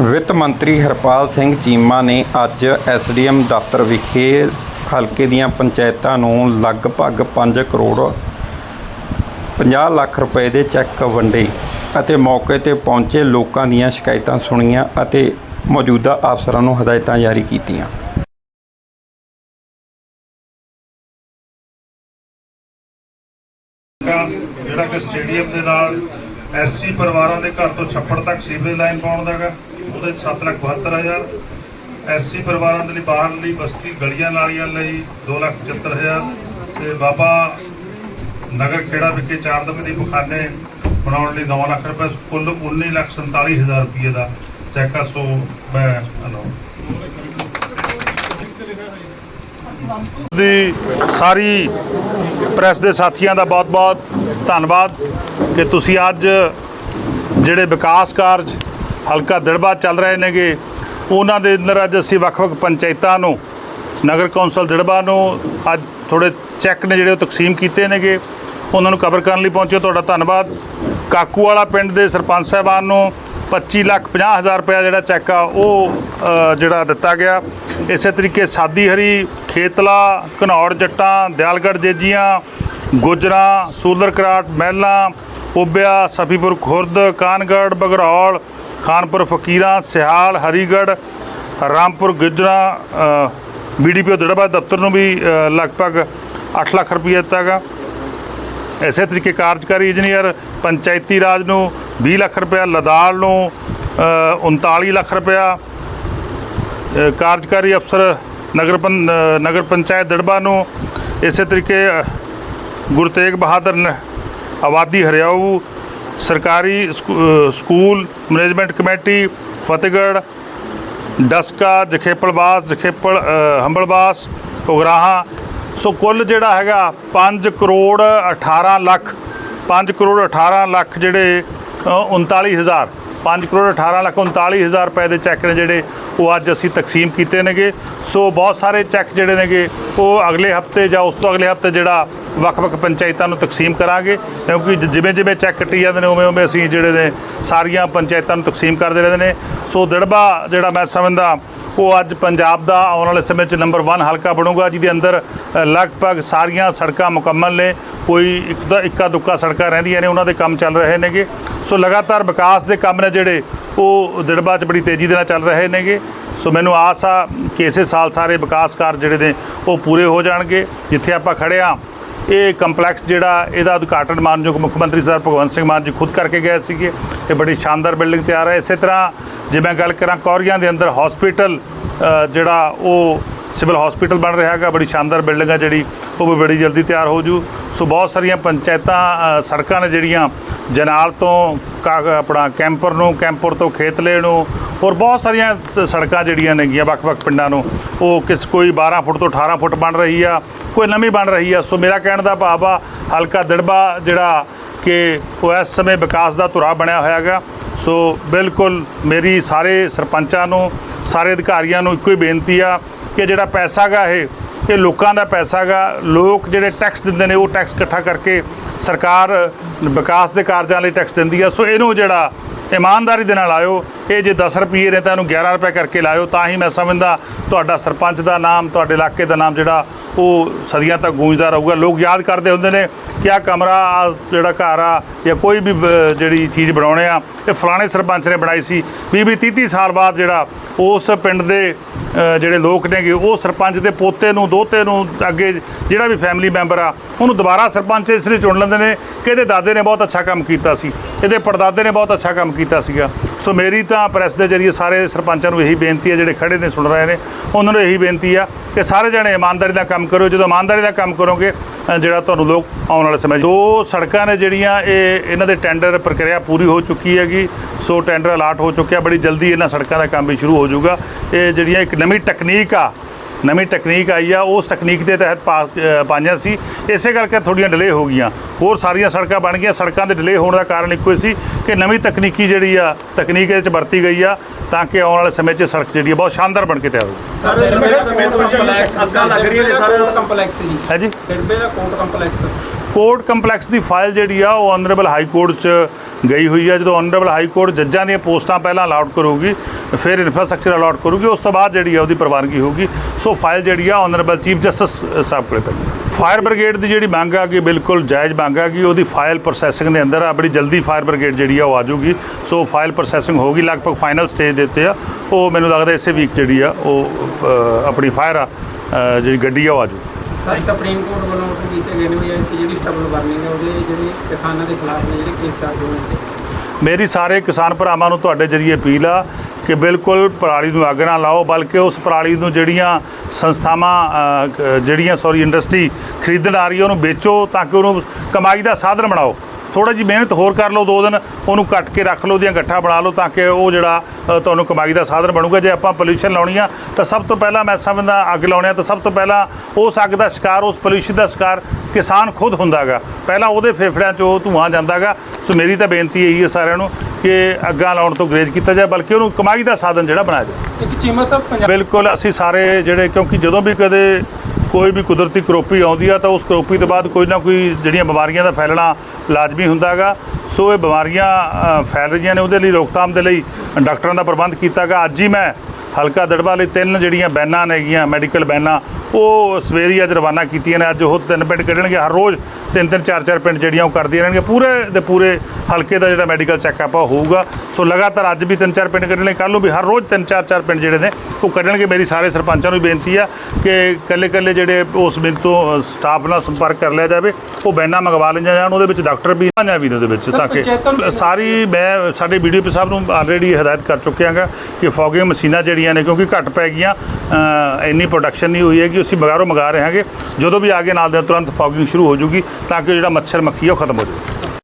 ਵਿੱਤ ਮੰਤਰੀ ਹਰਪਾਲ ਸਿੰਘ ਚੀਮਾ ਨੇ ਅੱਜ ਐਸਡੀਐਮ ਦਫ਼ਤਰ ਵਿਖੇ ਹਲਕੇ ਦੀਆਂ ਪੰਚਾਇਤਾਂ ਨੂੰ ਲਗਭਗ 5 ਕਰੋੜ 50 ਲੱਖ ਰੁਪਏ ਦੇ ਚੈੱਕ ਵੰਡੇ ਅਤੇ ਮੌਕੇ ਤੇ ਪਹੁੰਚੇ ਲੋਕਾਂ ਦੀਆਂ ਸ਼ਿਕਾਇਤਾਂ ਸੁਣੀਆਂ ਅਤੇ ਮੌਜੂਦਾ ਅਫਸਰਾਂ ਨੂੰ ਹਦਾਇਤਾਂ ਜਾਰੀ ਕੀਤੀਆਂ। ਜਿਹੜਾ ਕਿ ਸਟੇਡੀਅਮ ਦੇ ਨਾਲ ਐਸਸੀ ਪਰਿਵਾਰਾਂ ਦੇ ਘਰ ਤੋਂ ਛੱਪੜ ਤੱਕ ਸੀਵਰੇਜ ਲਾਈਨ ਪਾਉਣ ਦਾ ਹੈਗਾ। ਉਹਦੇ 'ਚ ਸੱਤ ਲੱਖ ਬਹੱਤਰ ਹਜ਼ਾਰ। ਐਸਸੀ ਪਰਿਵਾਰਾਂ ਦੇ ਲਈ ਬਾਹਰਲੀ ਬਸਤੀ ਗਲੀਆਂ ਨਾਲੀਆਂ ਲਈ 2 ਲੱਖ 75 ਹਜ਼ਾਰ। ਤੇ ਬਾਬਾ ਨਗਰ ਖੇੜਾ ਵਿਖੇ ਚਾਰ ਦਮੇ ਦੀ ਪਖਾਨੇ ਬਣਾਉਣ ਲਈ 9 ਲੱਖ ਰੁਪਏ, ਕੁੱਲ 19 ਲੱਖ 47 ਹਜ਼ਾਰ ਰੁਪਏ ਦਾ ਚੈੱਕ ਆ, ਸੋ ਮੈਂ ਅਨਾਉਂਸ ਦੀ ਸਾਰੀ ਪ੍ਰੈਸ ਦੇ ਸਾਥੀਆਂ ਦਾ ਬਹੁਤ-ਬਹੁਤ ਧੰਨਵਾਦ ਕਿ ਤੁਸੀਂ ਅੱਜ ਜਿਹੜੇ ਵਿਕਾਸ ਕਾਰਜ ਹਲਕਾ ਦੜਬਾ ਚੱਲ ਰਹੇ ਨੇਗੇ। ਉਹਨਾਂ ਦੇ ਅੰਦਰ ਅੱਜ ਅਸੀਂ ਵੱਖ-ਵੱਖ ਪੰਚਾਇਤਾਂ ਨੂੰ, ਨਗਰ ਕੌਂਸਲ ਦੜਬਾ ਨੂੰ ਅੱਜ ਥੋੜੇ ਚੈੱਕ ਨੇ ਜਿਹੜੇ ਉਹ ਤਕਸੀਮ ਕੀਤੇ ਨੇਗੇ। ਉਹਨਾਂ ਨੂੰ ਕਵਰ ਕਰਨ ਲਈ ਪਹੁੰਚੇ ਤੁਹਾਡਾ ਧੰਨਵਾਦ। ਕਾਕੂ ਵਾਲਾ ਪਿੰਡ ਦੇ ਸਰਪੰਚ ਸਾਹਿਬਾਨ ਨੂੰ 25 ਲੱਖ 50 ਹਜ਼ਾਰ ਰੁਪਇਆ ਜਿਹੜਾ ਚੈੱਕ ਆ, ਉਹ ਜਿਹੜਾ ਦਿੱਤਾ ਗਿਆ। ਇਸੇ ਤਰੀਕੇ ਸਾਦੀ ਹਰੀ, ਖੇਤਲਾ ਘਨੌੜ ਜੱਟਾਂ, ਦਿਆਲਗੜ੍ਹ ਜੇਜੀਆਂ, ਗੁਜਰਾ ਸੂਲਰ ਕਰਾਟ ਮਹਿਲਾ, ਉਬਿਆ, ਸਫੀਪੁਰ ਖੁਰਦ, ਕਾਨਗੜ੍ਹ, ਬਗਰੌਲ ਖਾਨਪੁਰ ਫਕੀਰਾਂ ਸਿਹਾਲ ਹਰੀਗੜ੍ਹ ਰਾਮਪੁਰ ਗੁਜਰਾ ਬੀਡੀਪੀਓ ਦੜਬਾ ਦਫ਼ਤਰ ਨੂੰ ਵੀ ਲਗਭਗ 8 ਲੱਖ ਰੁਪਏ ਦਿੱਤਾ ਗਾ ਇਸੇ ਤਰੀਕੇ ਕਾਰਜਕਾਰੀ ਇੰਜੀਨੀਅਰ ਪੰਚਾਇਤੀ ਰਾਜ ਨੂੰ 20 ਲੱਖ ਰੁਪਇਆ ਲਦਾਲ ਨੂੰ ਅ, 39 ਲੱਖ ਰੁਪਇਆ ਕਾਰਜਕਾਰੀ ਅਫਸਰ ਨਗਰ ਪੰ ਨਗਰ ਪੰਚਾਇਤ ਦੜਬਾ ਨੂੰ ਇਸੇ ਤਰੀਕੇ ਅ, ਗੁਰੂ ਤੇਗ ਬਹਾਦਰ ਨ- ਆਬਾਦੀ ਹਰਿਆਊ ਸਰਕਾਰੀ school- school management committee Fatehgarh Daska Jakhepalwas Jakhepal ਅ, ਹੰਬਲਵਾਸ ਉਗਰਾਹਾਂ। ਸੋ ਕੁੱਲ ਜਿਹੜਾ ਹੈਗਾ 5 ਕਰੋੜ 18 ਲੱਖ 5 ਕਰੋੜ 18 ਲੱਖ ਜਿਹੜੇ ਅ, 39000 5 ਕਰੋੜ 18 ਲੱਖ 39000 ਰੁਪਏ ਦੇ ਚੈੱਕ ਨੇ ਜਿਹੜੇ ਉਹ ਅੱਜ ਅਸੀਂ ਤਕਸੀਮ ਕੀਤੇ ਨੇਗੇ। ਸੋ ਬਹੁਤ ਸਾਰੇ ਚੈੱਕ ਜਿਹੜੇ ਨੇਗੇ, ਉਹ ਅਗਲੇ ਹਫ਼ਤੇ ਜਾਂ ਉਸ ਤੋਂ ਅਗਲੇ ਹਫ਼ਤੇ ਜਿਹੜਾ ਵੱਖ-ਵੱਖ ਪੰਚਾਇਤਾਂ ਨੂੰ ਤਕਸੀਮ ਕਰਾਂਗੇ। ਕਿਉਂਕਿ ਜਿਵੇਂ ਜਿਵੇਂ ਚੈੱਕ ਕੱਟੀ ਜਾਂਦੇ ਨੇ, ਉਵੇਂ ਉਵੇਂ ਅਸੀਂ ਜਿਹੜੇ ਨੇ ਸਾਰੀਆਂ ਪੰਚਾਇਤਾਂ ਨੂੰ ਤਕਸੀਮ ਕਰਦੇ ਰਹਿੰਦੇ ਨੇ। ਸੋ ਦੜਬਾ ਜਿਹੜਾ ਮੈਂ ਸਮਝਦਾ, ਉਹ ਅੱਜ ਪੰਜਾਬ ਦਾ ਆਉਣ ਵਾਲੇ ਸਮੇਂ 'ਚ ਨੰਬਰ 1 ਹਲਕਾ ਬਣੂਗਾ, ਜਿਹਦੇ ਅੰਦਰ ਲਗਭਗ ਸਾਰੀਆਂ ਸੜਕਾਂ ਮੁਕੰਮਲ ਨੇ। ਕੋਈ ਇੱਕ ਇੱਕਾ ਦੁੱਕਾ ਸੜਕਾਂ ਰਹਿੰਦੀਆਂ ਨੇ, ਉਹਨਾਂ ਦੇ ਕੰਮ ਚੱਲ ਰਹੇ ਨੇਗੇ। ਸੋ ਲਗਾਤਾਰ ਵਿਕਾਸ ਦੇ ਕੰਮ ਨੇ ਜਿਹੜੇ ਉਹ ਦੜਬਾ 'ਚ ਬੜੀ ਤੇਜ਼ੀ ਦੇ ਨਾਲ ਚੱਲ ਰਹੇ ਨੇਗੇ। ਸੋ ਮੈਨੂੰ ਆਸ ਆ ਕਿ ਇਸੇ ਸਾਲ ਸਾਰੇ ਵਿਕਾਸ ਕਾਰਜ ਜਿਹੜੇ ਨੇ ਉਹ ਪੂਰੇ ਹੋ ਜਾਣਗੇ। ਜਿੱਥੇ ਆਪਾਂ ਖੜੇ ਆ, ਇਹ ਕੰਪਲੈਕਸ ਜਿਹੜਾ ਇਹਦਾ ਉਦਘਾਟਨ ਮਾਨਯੋਗ ਮੁੱਖ ਮੰਤਰੀ ਸਰ ਭਗਵੰਤ ਸਿੰਘ ਮਾਨ ਜੀ ਖੁਦ ਕਰਕੇ ਗਏ ਸੀਗੇ। ਇਹ ਬੜੀ ਸ਼ਾਨਦਾਰ ਬਿਲਡਿੰਗ ਤਿਆਰ ਹੈ। ਇਸੇ ਤਰ੍ਹਾਂ ਜੇ ਮੈਂ ਗੱਲ ਕਰਾਂ ਕੌਰੀਆਂ ਦੇ ਅੰਦਰ ਹਸਪੀਟਲ ਜਿਹੜਾ ਉਹ ਸਿਵਲ ਹਸਪੀਟਲ ਬਣ ਰਿਹਾ ਹੈਗਾ, ਬੜੀ ਸ਼ਾਨਦਾਰ ਬਿਲਡਿੰਗ ਹੈ ਜਿਹੜੀ, ਉਹ ਵੀ ਬੜੀ ਜਲਦੀ ਤਿਆਰ ਹੋ ਜੂ। ਸੋ ਬਹੁਤ ਸਾਰੀਆਂ ਪੰਚਾਇਤਾਂ ਸੜਕਾਂ ਨੇ ਜਿਹੜੀਆਂ ਜਨਾਲ ਤੋਂ ਕਾ- ਆਪਣਾ ਕੈਂਪਰ ਨੂੰ, ਕੈਂਪਰ ਤੋਂ ਖੇਤਲੇ ਨੂੰ, ਔਰ ਬਹੁਤ ਸਾਰੀਆਂ ਸ- ਸੜਕਾਂ ਜਿਹੜੀਆਂ ਨੇਗੀਆਂ ਵੱਖ-ਵੱਖ ਪਿੰਡਾਂ ਨੂੰ। ਉਹ ਕਿਸ, ਕੋਈ 12 ਫੁੱਟ ਤੋਂ 18 ਫੁੱਟ ਬਣ ਰਹੀ ਆ, ਕੋਈ ਨਵੀਂ ਬਣ ਰਹੀ ਆ। ਸੋ ਮੇਰਾ ਕਹਿਣ ਦਾ ਭਾਵ ਆ, ਹਲਕਾ ਦੜਬਾ ਜਿਹੜਾ ਕਿ ਉਹ ਇਸ ਸਮੇਂ ਵਿਕਾਸ ਦਾ ਧੁਰਾ ਬਣਿਆ ਹੋਇਆ ਹੈਗਾ। ਸੋ ਬਿਲਕੁਲ ਮੇਰੀ ਸਾਰੇ ਸਰਪੰਚਾਂ ਨੂੰ, ਸਾਰੇ ਅਧਿਕਾਰੀਆਂ ਨੂੰ ਇੱਕੋ ਹੀ ਬੇਨਤੀ ਆ ਕਿ ਜਿਹੜਾ ਪੈਸਾ ਗਾ ਇਹ ਇਹ ਲੋਕਾਂ ਦਾ ਪੈਸਾ ਗਾ, ਲੋਕ ਜਿਹੜੇ ਟੈਕਸ ਦਿੰਦੇ ਨੇ ਉਹ ਟੈਕਸ ਇਕੱਠਾ ਕਰਕੇ ਸਰਕਾਰ ਵਿਕਾਸ ਦੇ ਕਾਰਜਾਂ ਲਈ ਟੈਕਸ ਦਿੰਦੀ ਆ। ਸੋ ਇਹਨੂੰ ਜਿਹੜਾ ਇਮਾਨਦਾਰੀ ਦੇ ਨਾਲ ਆਇਓ। ਇਹ ਜੇ 10 ਰੁਪਏ ਨੇ ਤਾਂ ਇਹਨੂੰ 11 ਰੁਪਏ ਕਰਕੇ ਲਾਇਓ। ਤਾਂ ਹੀ ਮੈਂ ਸਮਝਦਾ ਤੁਹਾਡਾ ਸਰਪੰਚ ਦਾ ਨਾਮ, ਤੁਹਾਡੇ ਇਲਾਕੇ ਦਾ ਨਾਮ ਜਿਹੜਾ, ਉਹ ਸਦੀਆਂ ਤੱਕ ਗੂੰਜਦਾ ਰਹੂਗਾ। ਲੋਕ ਯਾਦ ਕਰਦੇ ਹੁੰਦੇ ਨੇ ਕਿ ਆਹ ਕਮਰਾ, ਆਹ ਜਿਹੜਾ ਘਰ ਆ, ਜਾਂ ਕੋਈ ਵੀ ਜਿਹੜੀ ਚੀਜ਼ ਬਣਾਉਣੇ ਆ, ਇਹ ਫਲਾਣੇ ਸਰਪੰਚ ਨੇ ਬਣਾਈ ਸੀ। 20 20 30 30 ਸਾਲ ਬਾਅਦ ਜਿਹੜਾ ਉਸ ਪਿੰਡ ਦੇ ਜਿਹੜੇ ਲੋਕ ਨੇਗੇ, ਉਹ ਸਰਪੰਚ ਦੇ ਪੋਤੇ ਨੂੰ, ਦੋਤੇ ਨੂੰ ਅੱਗੇ ਜਿਹੜਾ ਵੀ ਫੈਮਿਲੀ ਮੈਂਬਰ ਆ, ਉਹਨੂੰ ਦੁਬਾਰਾ ਸਰਪੰਚ ਇਸ ਲਈ ਚੁਣ ਲੈਂਦੇ ਨੇ ਕਿ ਇਹਦੇ ਦਾਦੇ ਨੇ ਬਹੁਤ ਅੱਛਾ ਕੰਮ ਕੀਤਾ ਸੀ। ਇਹਦੇ ਪੜਦਾਦੇ ਨੇ ਬਹੁਤ ਅੱਛਾ ਕੰਮ ਕੀਤਾ ਸੀਗਾ। ਸੋ ਮੇਰੀ ਤਾਂ ਪ੍ਰੈਸ ਦੇ ਜਰੀਏ ਸਾਰੇ ਸਰਪੰਚਾਂ ਨੂੰ ਇਹੀ ਬੇਨਤੀ ਹੈ, ਜਿਹੜੇ ਖੜੇ ਨੇ, ਸੁਣ ਰਹੇ ਨੇ, ਉਹਨਾਂ ਨੂੰ ਇਹੀ ਬੇਨਤੀ ਆ ਕਿ ਸਾਰੇ ਜਣੇ ਇਮਾਨਦਾਰੀ ਦਾ ਕੰਮ ਕਰੋ ਜਦੋਂ ਇਮਾਨਦਾਰੀ ਦਾ ਕੰਮ ਕਰੋਗੇ ਜਿਹੜਾ ਤੁਹਾਨੂੰ ਲੋਕ ਆਉਣ ਵਾਲੇ ਸਮੇਂ 'ਚ- ਦੋ ਸੜਕਾਂ ਨੇ ਜਿਹੜੀਆਂ ਇਹ ਇਹਨਾਂ ਦੇ ਟੈਂਡਰ ਪ੍ਰਕਿਰਿਆ ਪੂਰੀ ਹੋ ਚੁੱਕੀ ਹੈਗੀ। ਸੋ ਟੈਂਡਰ ਅਲਾਟ ਹੋ ਚੁੱਕਿਆ। ਬੜੀ ਜਲਦੀ ਇਹਨਾਂ ਸੜਕਾਂ ਦਾ ਕੰਮ ਵੀ ਸ਼ੁਰੂ ਹੋ ਜਾਊਗਾ। ਇਹ ਜਿਹੜੀਆਂ ਇੱਕ ਨਵੀਂ ਟੈਕਨੀਕ ਆ ਨਵੀਂ ਟੈਕਨੀਕ ਆਈ ਆ ਉਸ ਟੈਕਨੀਕ ਦੇ ਤਹਿਤ ਪਾਈਆਂ ਸੀ। ਇਸੇ ਕਰਕੇ ਥੋੜੀਆਂ ਡਿਲੇ ਹੋ ਗਈਆਂ। ਹੋਰ ਸਾਰੀਆਂ ਸੜਕਾਂ ਬਣ ਗਈਆਂ। ਸੜਕਾਂ ਦੇ ਡਿਲੇ ਹੋਣ ਦਾ ਕਾਰਨ ਇੱਕੋ ਹੀ ਸੀ ਕਿ ਨਵੀਂ ਤਕਨੀਕੀ ਜਿਹੜੀ ਆ ਤਕਨੀਕ ਇਹਦੇ ਚ ਵਰਤੀ ਗਈ ਆ ਤਾਂ ਕਿ ਆਉਣ ਵਾਲੇ ਸਮੇਂ 'ਚ ਸੜਕ ਜਿਹੜੀ ਆ ਬਹੁਤ ਸ਼ਾਨਦਾਰ ਬਣ ਕੇ ਤਿਆਰ ਹੋਵੇ ਸਰ ਦਿੜਬੇ ਦਾ ਸਮੇਂ ਤੋਂ ਕੰਪਲੈਕਸ ਅੱਗਾ ਲੱਗ ਰਹੀ ਹੈ ਸਰ। ਕੰਪਲੈਕਸ ਜੀ। ਹੈ ਜੀ? ਦਿੜਬੇ ਦਾ ਕੋਰਟ ਕੰਪਲੈਕਸ ਕੋਰਟ ਕੰਪਲੈਕਸ ਦੀ ਫਾਈਲ ਜਿਹੜੀ ਆ ਉਹ ਆਨਰੇਬਲ ਹਾਈ ਕੋਰਟ 'ਚ ਗਈ ਹੋਈ ਆ। ਜਦੋਂ ਆਨਰੇਬਲ ਹਾਈ ਕੋਰਟ ਜੱਜਾਂ ਦੀਆਂ ਪੋਸਟਾਂ ਪਹਿਲਾਂ ਅਲਾਟ ਕਰੂਗੀ ਫਿਰ ਇਨਫਰਾਸਟ੍ਰਕਚਰ ਅਲਾਟ ਕਰੂਗੀ ਉਸ ਤੋਂ ਬਾਅਦ ਜਿਹੜੀ ਆ ਉਹਦੀ ਪ੍ਰਵਾਨਗੀ ਹੋਊਗੀ। ਸੋ ਫਾਈਲ ਜਿਹੜੀ ਆ ਆਨਰੇਬਲ ਚੀਫ ਜਸਟਿਸ ਸਾਹਿਬ ਕੋਲੇ ਪਈ। ਫਾਇਰ ਬ੍ਰਿਗੇਡ ਦੀ ਜਿਹੜੀ ਮੰਗ ਆ ਕਿ ਬਿਲਕੁਲ ਜਾਇਜ਼ ਮੰਗ ਆ ਕਿ ਉਹਦੀ ਫਾਈਲ ਪ੍ਰੋਸੈਸਿੰਗ ਦੇ ਅੰਦਰ ਆ, ਬੜੀ ਜਲਦੀ ਫਾਇਰ ਬ੍ਰਿਗੇਡ ਜਿਹੜੀ ਆ, ਉਹ ਆ ਜਾਊਗੀ। ਸੋ ਫਾਈਲ ਪ੍ਰੋਸੈਸਿੰਗ ਹੋਊਗੀ ਲਗਭਗ ਫਾਈਨਲ ਸਟੇਜ ਦੇ ਉੱਤੇ ਆ। ਉਹ ਮੈਨੂੰ ਲੱਗਦਾ ਇਸੇ ਵੀਕ ਜਿਹੜੀ ਆ, ਉਹ ਆਪਣੀ ਫਾਇਰ ਆ ਜਿਹੜੀ ਗੱਡੀ ਆ, ਉਹ ਆ ਜਾਊ। ਸਰ, ਸੁਪਰੀਮ ਕੋਰਟ ਵੱਲੋਂ ਕੀਤੇ ਗਏ ਨੇ ਵੀ ਜਿਹੜੀ ਸਟਬਲ ਵਾਰਨਿੰਗ ਹੈ ਉਹਦੇ ਜਿਹੜੇ ਕਿਸਾਨਾਂ ਦੇ ਖਿਲਾਫ ਨੇ, ਜਿਹੜੇ ਕੇਸ ਦਰਜ ਹੋਣੇ ਚਾਹੀਦੇ ਮੇਰੀ ਸਾਰੇ ਕਿਸਾਨ ਭਰਾਵਾਂ ਨੂੰ ਤੁਹਾਡੇ ਜਰੀਏ ਅਪੀਲ ਆ ਕਿ ਬਿਲਕੁਲ ਪਰਾਲੀ ਨੂੰ ਅੱਗ ਨਾ ਲਾਓ ਬਲਕਿ ਉਸ ਪਰਾਲੀ ਨੂੰ ਜਿਹੜੀਆਂ ਸੰਸਥਾਵਾਂ ਅ, ਕ- ਜਿਹੜੀਆਂ ਸੌਰੀ ਇੰਡਸਟਰੀ ਖਰੀਦਣ ਆ ਰਹੀ ਹੈ ਉਹਨੂੰ ਵੇਚੋ ਤਾਂ ਕਿ ਉਹਨੂੰ ਕਮਾਈ ਦਾ ਸਾਧਨ ਬਣਾਓ। ਥੋੜਾ ਜਿਹੀ ਮਿਹਨਤ ਹੋਰ ਕਰ ਲਓ ਦੋ ਦਿਨ ਉਹਨੂੰ ਕੱਟ ਕੇ ਰੱਖ ਲਓ ਉਹਦੀਆਂ ਗੱਠਾਂ ਬਣਾ ਲਓ ਤਾਂ ਕਿ ਉਹ ਜਿਹੜਾ ਤੁਹਾਨੂੰ ਕਮਾਈ ਦਾ ਸਾਧਨ ਬਣੂਗਾ। ਜੇ ਆਪਾਂ ਪੋਲੂਸ਼ਨ ਲਾਉਣੀ ਆ ਤਾਂ ਸਭ ਤੋਂ ਪਹਿਲਾਂ ਮੈਂ ਸਮਝਦਾ ਅੱਗ ਲਾਉਣੀ ਆ ਤਾਂ ਸਭ ਤੋਂ ਪਹਿਲਾਂ ਉਸ ਅੱਗ ਦਾ ਸ਼ਿਕਾਰ ਉਸ ਪੋਲੂਸ਼ਨ ਦਾ ਸ਼ਿਕਾਰ ਕਿਸਾਨ ਖੁਦ ਹੁੰਦਾਗਾ। ਪਹਿਲਾਂ ਉਹਦੇ ਫੇਫੜਿਆਂ 'ਚ ਧੂਆਂ ਜਾਂਦਾਗਾ। ਸੋ ਮੇਰੀ ਤਾਂ ਬੇਨਤੀ ਇਹੀ ਹੈ ਸਾਰਿਆਂ ਨੂੰ ਕਿ ਅੱਗਾਂ ਲਾਉਣ ਤੋਂ ਗਰੇਜ ਕੀਤਾ ਜਾਏ ਬਲਕਿ ਉਹਨੂੰ ਕਮਾਈ ਦਾ ਸਾਧਨ ਜਿਹੜਾ ਬਣਾਇਆ ਜਾਏ। ਇੱਕ ਚੀਮਾ ਸਾਹਿਬ ਬਿਲਕੁਲ ਅਸੀਂ ਸਾਰੇ ਜਿਹੜੇ ਕਿਉਂਕਿ ਜਦੋਂ ਵੀ ਕਦੇ ਕੋਈ ਵੀ ਕੁਦਰਤੀ ਕਰੋਪੀ ਆਉਂਦੀ ਆ ਤਾਂ ਉਸ ਕਰੋਪੀ ਤੋਂ ਬਾਅਦ ਕੋਈ ਨਾ ਕੋਈ ਜਿਹੜੀਆਂ ਬਿਮਾਰੀਆਂ ਦਾ ਫੈਲਣਾ ਲਾਜ਼ਮੀ ਹੁੰਦਾ ਹੈਗਾ। ਸੋ ਇਹ ਬਿਮਾਰੀਆਂ ਫੈਲ ਰਹੀਆਂ ਨੇ, ਉਹਦੇ ਲਈ ਰੋਕਥਾਮ ਦੇ ਲਈ ਡਾਕਟਰਾਂ ਦਾ ਪ੍ਰਬੰਧ ਕੀਤਾ ਗਿਆ ਅੱਜ ਹੀ ਮੈਂ ਹਲਕਾ ਦੜਬਾ ਲਈ ਤਿੰਨ ਜਿਹੜੀਆਂ ਬੈਨਾਂ ਨੇਗੀਆਂ ਮੈਡੀਕਲ ਬੈਨਾਂ ਉਹ ਸਵੇਰੇ ਅੱਜ ਰਵਾਨਾ ਕੀਤੀਆਂ ਨੇ। ਅੱਜ ਉਹ ਤਿੰਨ ਪਿੰਡ ਕੱਢਣਗੇ। ਹਰ ਰੋਜ਼ ਤਿੰਨ ਤਿੰਨ ਚਾਰ ਚਾਰ ਪਿੰਡ ਜਿਹੜੀਆਂ ਉਹ ਕਰਦੀਆਂ ਰਹਿਣਗੇ ਪੂਰੇ ਦੇ ਪੂਰੇ ਹਲਕੇ ਦਾ ਜਿਹੜਾ ਮੈਡੀਕਲ ਚੈੱਕਅਪ ਆ ਹੋਊਗਾ। ਸੋ ਲਗਾਤਾਰ ਅੱਜ ਵੀ ਤਿੰਨ ਚਾਰ ਪਿੰਡ ਕੱਢਣੇ ਕੱਲ੍ਹ ਨੂੰ ਵੀ ਹਰ ਰੋਜ਼ ਤਿੰਨ ਚਾਰ ਚਾਰ ਪਿੰਡ ਜਿਹੜੇ ਨੇ ਉਹ ਕੱਢਣਗੇ। ਮੇਰੀ ਸਾਰੇ ਸਰਪੰਚਾਂ ਨੂੰ ਬੇਨਤੀ ਆ ਕਿ ਕੱਲੇ ਕੱਲੇ ਜਿਹੜੇ ਉਸ ਬਿੰਦ ਤੋਂ ਸਟਾਫ ਨਾਲ ਸੰਪਰਕ ਕਰ ਲਿਆ ਜਾਵੇ। ਉਹ ਬੈਨਾਂ ਮੰਗਵਾ ਲਈਆਂ ਜਾਣ। ਉਹਦੇ ਵਿੱਚ ਡਾਕਟਰ ਵੀ ਆਈਆਂ ਵੀ ਨੇ ਉਹਦੇ ਵਿੱਚ ਤਾਂ ਕਿ ਸਾਰੀ ਮੈਂ ਸਾਡੇ ਵੀਡੀਓ ਸਾਹਿਬ ਨੂੰ ਆਲਰੇਡੀ ਹਦਾਇਤ ਕਰ ਚੁੱਕਿਆ ਹਾਂ ਕਿ ਫੋਗਿੰਗ ਮਸ਼ੀਨਾਂ ਜਿਹੜੀਆਂ ਨੇ ਕਿਉਂਕਿ ਘੱਟ ਪੈ ਗਈਆਂ। ਇੰਨੀ ਪ੍ਰੋਡਕਸ਼ਨ ਨਹੀਂ ਹੋਈ ਹੈ ਕਿ ਅਸੀਂ ਬਗਾਰੋਂ ਮੰਗਾ ਰਹੇ ਹਾਂਗੇ। ਜਦੋਂ ਵੀ ਆਗੇ ਨਾਲ ਦੇ, ਤੁਰੰਤ ਫੋਗਿੰਗ ਸ਼ੁਰੂ ਹੋ ਜੂਗੀ ਤਾਂ ਕਿ ਜਿਹੜਾ ਮੱਛਰ ਮੱਖੀ ਹੈ ਉਹ ਖਤਮ ਹੋ ਜਾਵੇ।